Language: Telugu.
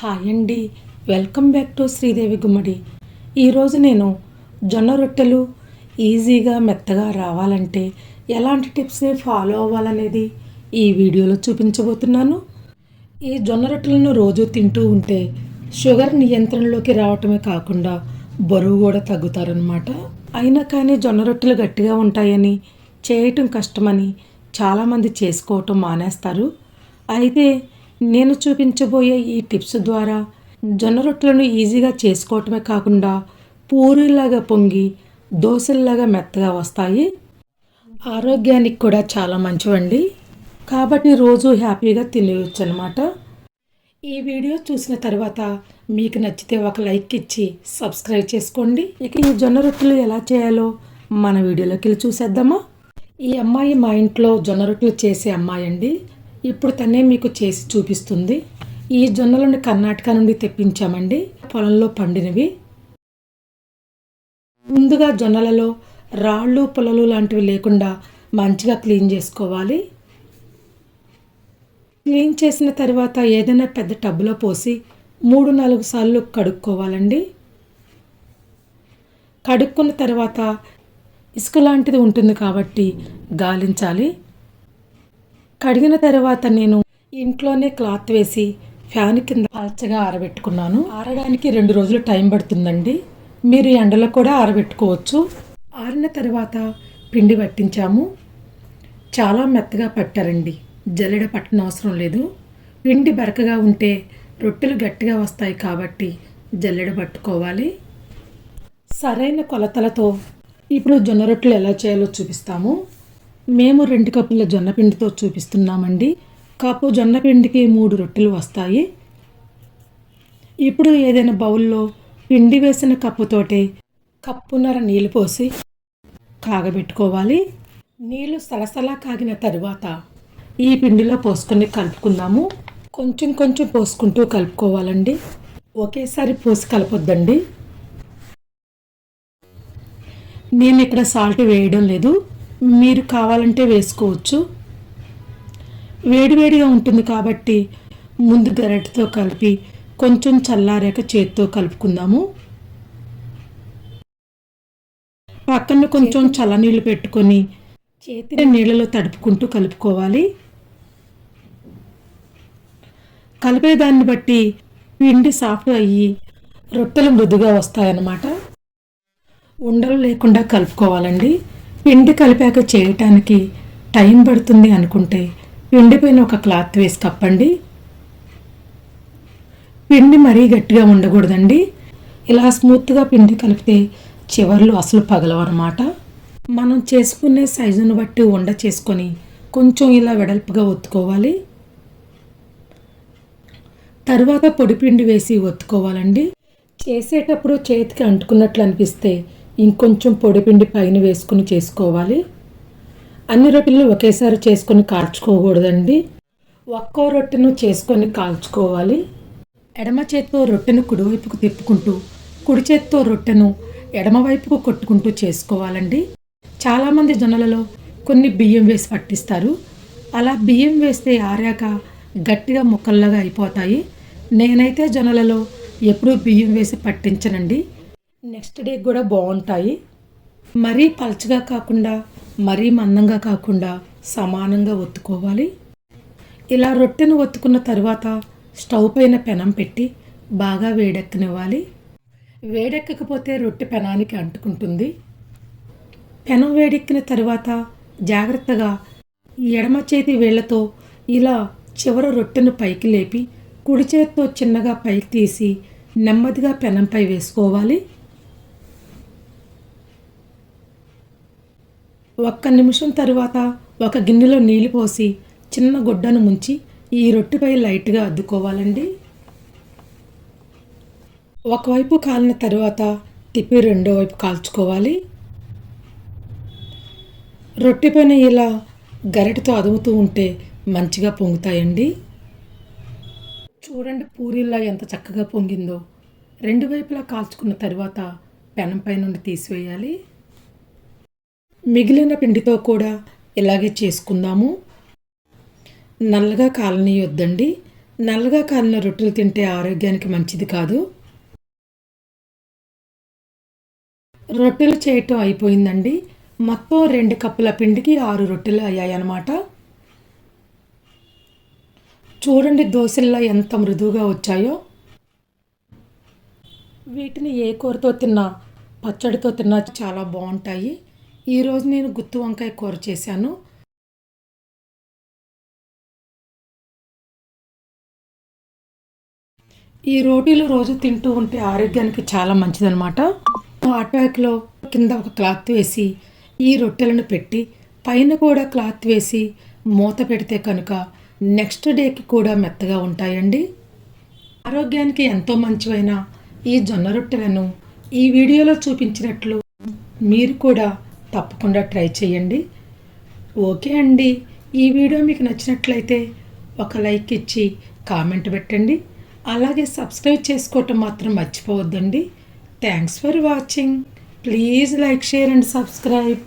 హాయ్ అండి. Welcome back to Sridevi Gummadi. ఈరోజు నేను జొన్న రొట్టెలు ఈజీగా మెత్తగా రావాలంటే ఎలాంటి టిప్స్ని ఫాలో అవ్వాలనేది ఈ వీడియోలో చూపించబోతున్నాను. ఈ జొన్న రొట్టెలను రోజు తింటూ ఉంటే షుగర్ నియంత్రణలోకి రావటమే కాకుండా బరువు కూడా తగ్గుతారనమాట అయినా కానీ జొన్న రొట్టెలు గట్టిగా ఉంటాయని చేయటం కష్టమని చాలామంది చేసుకోవటం మానేస్తారు. అయితే నేను చూపించబోయే ఈ టిప్స్ ద్వారా జొన్న రొట్టెలను ఈజీగా చేసుకోవటమే కాకుండా పూరీలాగా పొంగి దోశల్లాగా మెత్తగా వస్తాయి. ఆరోగ్యానికి కూడా చాలా మంచివండి. కాబట్టి రోజు హ్యాపీగా తినేయచ్చు అనమాట ఈ వీడియో చూసిన తర్వాత మీకు నచ్చితే ఒక లైక్ ఇచ్చి సబ్స్క్రైబ్ చేసుకోండి. ఇక ఈ జొన్న రొట్టెలు ఎలా చేయాలో మన వీడియోలోకి వెళ్ళి చూసేద్దామా? ఈ అమ్మాయి మా ఇంట్లో జొన్న రొట్టెలు చేసే అమ్మాయి అండి. ఇప్పుడు తనే మీకు చేసి చూపిస్తుంది. ఈ జొన్నలను కర్ణాటక నుండి తెప్పించామండి. పొలంలో పండినవి. ముందుగా జొన్నలలో రాళ్ళు పొలలు లాంటివి లేకుండా మంచిగా క్లీన్ చేసుకోవాలి. క్లీన్ చేసిన తర్వాత ఏదైనా పెద్ద టబ్లో పోసి మూడు నాలుగు సార్లు కడుక్కోవాలండి. కడుక్కున్న తర్వాత ఇసుక లాంటిది ఉంటుంది కాబట్టి గాలించాలి. కడిగిన తర్వాత నేను ఇంట్లోనే క్లాత్ వేసి ఫ్యాన్ కింద పల్చగా ఆరబెట్టుకున్నాను. ఆరడానికి రెండు రోజులు టైం పడుతుందండి. మీరు ఎండలో కూడా ఆరబెట్టుకోవచ్చు. ఆరిన తర్వాత పిండి పట్టించాము. చాలా మెత్తగా పట్టారండి. జల్లెడ పట్టన అవసరం లేదు. పిండి బరకగా ఉంటే రొట్టెలు గట్టిగా వస్తాయి కాబట్టి జల్లెడ పట్టుకోవాలి. సరైన కొలతలతో ఇప్పుడు జొన్న రొట్టెలు ఎలా చేయాలో చూపిస్తాము. మేము రెండు కప్పుల జొన్నపిండితో చూపిస్తున్నామండి. కప్పు జొన్నపిండికి మూడు రొట్టెలు వస్తాయి. ఇప్పుడు ఏదైనా బౌల్లో పిండి వేసిన కప్పుతోటే కప్పున్నర నీళ్ళు పోసి కాగబెట్టుకోవాలి. నీళ్ళు సలసలా కాగిన తరువాత ఈ పిండిలో పోసుకొని కలుపుకుందాము. కొంచెం కొంచెం పోసుకుంటూ కలుపుకోవాలండి. ఒకేసారి పోసి కలపొద్దండి. నేను ఇక్కడ సాల్ట్ వేయడం లేదు. మీరు కావాలంటే వేసుకోవచ్చు. వేడివేడిగా ఉంటుంది కాబట్టి ముందు గరిటెతో కలిపి కొంచెం చల్లారాక చేతితో కలుపుకుందాము. పక్కన కొంచెం చల్లనీళ్ళు పెట్టుకొని చేతిని నీళ్ళలో తడుపుకుంటూ కలుపుకోవాలి. కలిపేదాన్ని బట్టి పిండి సాఫ్ట్ అయ్యి రొట్టెలు మృదుగా వస్తాయన్నమాట. ఉండలు లేకుండా కలుపుకోవాలండి. పిండి కలిపాక చేయటానికి టైం పడుతుంది అనుకుంటే పిండిపైన ఒక క్లాత్ వేసి కప్పండి. పిండి మరీ గట్టిగా ఉండకూడదండి. ఇలా స్మూత్గా పిండి కలిపితే చివర్లు అసలు పగలవన్నమాట. మనం చేసుకునే సైజును బట్టి ఉండ చేసుకొని కొంచెం ఇలా వెడల్పుగా ఒత్తుకోవాలి. తర్వాత పొడిపిండి వేసి ఒత్తుకోవాలండి. చేసేటప్పుడు చేతికి అంటుకున్నట్లు అనిపిస్తే ఇంకొంచెం పొడిపిండి పైన వేసుకుని చేసుకోవాలి. అన్ని రొట్టెలు ఒకేసారి చేసుకొని కాల్చుకోకూడదండి. ఒక్కో రొట్టెను చేసుకొని కాల్చుకోవాలి. ఎడమ చేత్తో రొట్టెను కుడివైపుకు తిప్పుకుంటూ కుడి చేత్తో రొట్టెను ఎడమవైపుకు కొట్టుకుంటూ చేసుకోవాలండి. చాలామంది జొన్నలలో కొన్ని బియ్యం వేసి పట్టిస్తారు. అలా బియ్యం వేస్తే ఆరాక గట్టిగా ముక్కల్లాగా అయిపోతాయి. నేనైతే జొన్నలలో ఎప్పుడూ బియ్యం వేసి పట్టించనండి. నెక్స్ట్ డే కూడా బాగుంటాయి. మరీ పలచగా కాకుండా మరీ మందంగా కాకుండా సమానంగా ఒత్తుకోవాలి. ఇలా రొట్టెను ఒత్తుకున్న తర్వాత స్టవ్ పైన పెనం పెట్టి బాగా వేడెక్కనివ్వాలి. వేడెక్కకపోతే రొట్టె పెనానికి అంటుకుంటుంది. పెనం వేడెక్కిన తర్వాత జాగ్రత్తగా ఈ ఎడమ చేతి వేళ్ళతో ఇలా చివర రొట్టెను పైకి లేపి కుడి చేతితో చిన్నగా పైకి తీసి నెమ్మదిగా పెనంపై వేసుకోవాలి. ఒక్క నిమిషం తర్వాత ఒక గిన్నెలో నీళ్ళు పోసి చిన్న గుడ్డను ముంచి ఈ రొట్టెపై లైట్గా అద్దుకోవాలండి. ఒకవైపు కాలిన తర్వాత తిప్పి రెండో వైపు కాల్చుకోవాలి. రొట్టె పైన ఇలా గరిటతో అదుముతూ ఉంటే మంచిగా పొంగుతాయండి. చూడండి పూరీలా ఎంత చక్కగా పొంగిందో. రెండు వైపులా కాల్చుకున్న తర్వాత పెనంపై నుండి తీసివేయాలి. మిగిలిన పిండితో కూడా ఇలాగే చేసుకుందాము. నల్లగా కాలనీయొద్దండి. నల్లగా కాలిన రొట్టెలు తింటే ఆరోగ్యానికి మంచిది కాదు. రొట్టెలు చేయటం అయిపోయిందండి. మొత్తం రెండు కప్పుల పిండికి ఆరు రొట్టెలు అయ్యాయి అన్నమాట చూడండి దోశల్లో ఎంత మృదువుగా వచ్చాయో. వీటిని ఏ కూరతో తిన్నా పచ్చడితో తిన్నా చాలా బాగుంటాయి. ఈరోజు నేను గుత్తి వంకాయ కూర చేశాను. ఈ రోటీలు రోజు తింటూ ఉంటే ఆరోగ్యానికి చాలా మంచిదన్నమాట. హాట్ కింద ఒక క్లాత్ వేసి ఈ రొట్టెలను పెట్టి పైన కూడా క్లాత్ వేసి మూత పెడితే కనుక నెక్స్ట్ డేకి కూడా మెత్తగా ఉంటాయండి. ఆరోగ్యానికి ఎంతో మంచివైన ఈ జొన్న రొట్టెలను ఈ వీడియోలో చూపించినట్లు మీరు కూడా తప్పకుండా ట్రై చేయండి. ఓకే అండి. ఈ వీడియో మీకు నచ్చినట్లయితే ఒక లైక్ ఇచ్చి కామెంట్ పెట్టండి. అలాగే సబ్స్క్రైబ్ చేసుకోవటం మాత్రం మర్చిపోవద్దండి. Thanks for watching please like share and subscribe